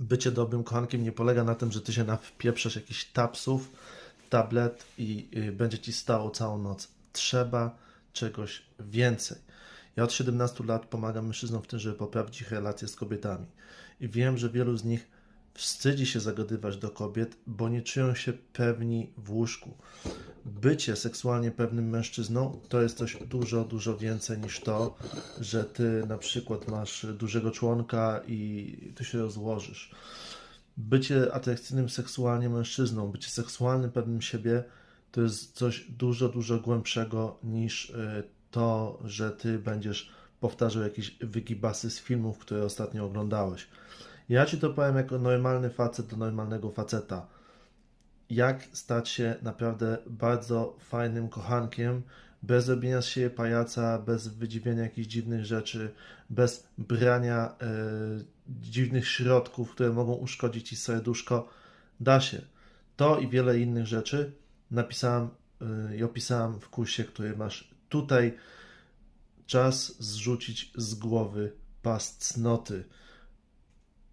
bycie dobrym kochankiem nie polega na tym, że ty się nawpieprzasz jakichś tapsów, tablet i y, będzie ci stało całą noc. Trzeba czegoś więcej. Ja od 17 lat pomagam mężczyznom w tym, żeby poprawić ich relacje z kobietami. I wiem, że wielu z nich wstydzi się zagadywać do kobiet, bo nie czują się pewni w łóżku. Bycie seksualnie pewnym mężczyzną to jest coś dużo, dużo więcej niż to, że ty na przykład masz dużego członka i ty się rozłożysz. Bycie atrakcyjnym seksualnie mężczyzną, bycie seksualnym pewnym siebie to jest coś dużo, dużo głębszego niż y, to, że ty będziesz powtarzał jakieś wygibasy z filmów, które ostatnio oglądałeś. Ja ci to powiem jako normalny facet do normalnego faceta. Jak stać się naprawdę bardzo fajnym kochankiem, bez robienia z siebie pajaca, bez wydziwiania jakichś dziwnych rzeczy, bez brania e, dziwnych środków, które mogą uszkodzić ci serduszko. Da się. To i wiele innych rzeczy napisałem e, i opisałem w kursie, który masz tutaj. Czas zrzucić z głowy pas cnoty.